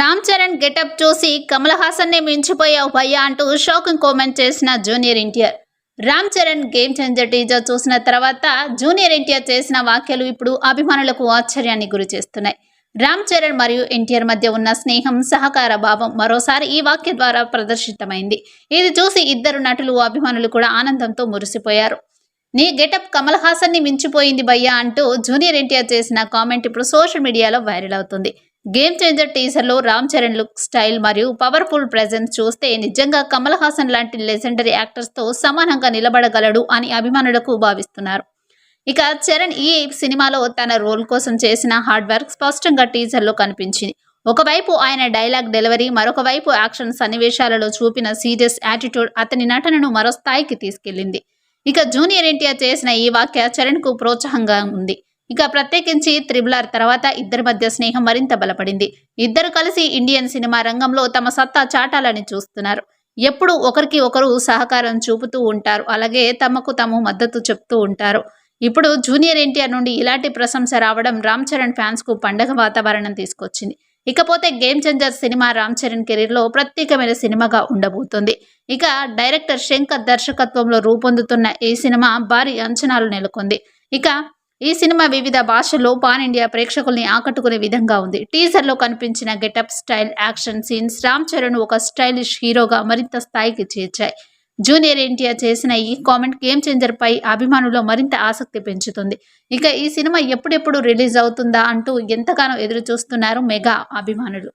Ram Charan getup చూసి కమల్ హాసన్ని మించిపోయావు భయ్యా అంటూ షాకింగ్ కామెంట్ చేసిన junior NTR. Ram Charan game changer teaser చూసిన తర్వాత జూనియర్ ఎన్టీఆర్ చేసిన వ్యాఖ్యలు ఇప్పుడు అభిమానులకు ఆశ్చర్యాన్ని గురి చేస్తున్నాయి. రామ్ చరణ్ మరియు ఎన్టీఆర్ మధ్య ఉన్న స్నేహం సహకార భావం మరోసారి ఈ వాక్య ద్వారా ప్రదర్శితమైంది. ఇది చూసి ఇద్దరు నటులు అభిమానులు కూడా ఆనందంతో మురిసిపోయారు. నీ గెటప్ కమల్ హాసన్ని మించిపోయింది భయ్యా అంటూ జూనియర్ ఎన్టీఆర్ చేసిన కామెంట్ ఇప్పుడు సోషల్ మీడియాలో వైరల్ అవుతుంది. గేమ్ చేంజర్ టీజర్లో రామ్ చరణ్ లుక్ స్టైల్ మరియు పవర్ఫుల్ ప్రెజెన్స్ చూస్తే నిజంగా కమల్ హాసన్ లాంటి లెజెండరీ యాక్టర్స్తో సమానంగా నిలబడగలడు అని అభిమానులకు భావిస్తున్నారు. ఇక చరణ్ ఈ సినిమాలో తన రోల్ కోసం చేసిన హార్డ్ వర్క్ స్పష్టంగా టీజర్లో కనిపించింది. ఒకవైపు ఆయన డైలాగ్ డెలివరీ మరొక వైపు యాక్షన్ సన్నివేశాలలో చూపిన సీరియస్ యాటిట్యూడ్ అతని నటనను మరో స్థాయికి తీసుకెళ్ళింది ఇక జూనియర్ ఎన్టీఆర్ చేసిన ఈ వాక్య చరణ్కు ప్రోత్సాహంగా ఉంది. ఇక ప్రత్యేకించి త్రిబులార్ తర్వాత ఇద్దరి మధ్య స్నేహం మరింత బలపడింది. ఇద్దరు కలిసి ఇండియన్ సినిమా రంగంలో తమ సత్తా చాటాలని చూస్తున్నారు. ఎప్పుడు ఒకరికి ఒకరు సహకారం చూపుతూ ఉంటారు. అలాగే తమకు తాము మద్దతు చెప్తూ ఉంటారు. ఇప్పుడు జూనియర్ ఎన్టీఆర్ నుండి ఇలాంటి ప్రశంస రావడం రామ్ చరణ్ ఫ్యాన్స్కు పండగ వాతావరణం తీసుకొచ్చింది. ఇకపోతే game changer cinema Ram Charan కెరీర్లో ప్రత్యేకమైన సినిమాగా ఉండబోతుంది. ఇక డైరెక్టర్ శంకర్ దర్శకత్వంలో రూపొందుతున్న ఈ సినిమా భారీ అంచనాలు నెలకొంది. ఇక ఈ సినిమా వివిధ భాషల్లో పాన్ ఇండియా ప్రేక్షకుల్ని ఆకట్టుకునే విధంగా ఉంది. టీజర్లో కనిపించిన getup style action scenes Ram Charan ఒక స్టైలిష్ హీరోగా మరింత స్థాయికి చేర్చాయి. జూనియర్ ఎన్టీఆర్ చేసిన ఈ కామెంట్ గేమ్ చేంజర్ పై అభిమానుల్లో మరింత ఆసక్తి పెంచుతుంది. ఇక ఈ సినిమా ఎప్పుడెప్పుడు రిలీజ్ అవుతుందా అంటూ ఎంతగానో ఎదురు చూస్తున్నారు మెగా అభిమానులు.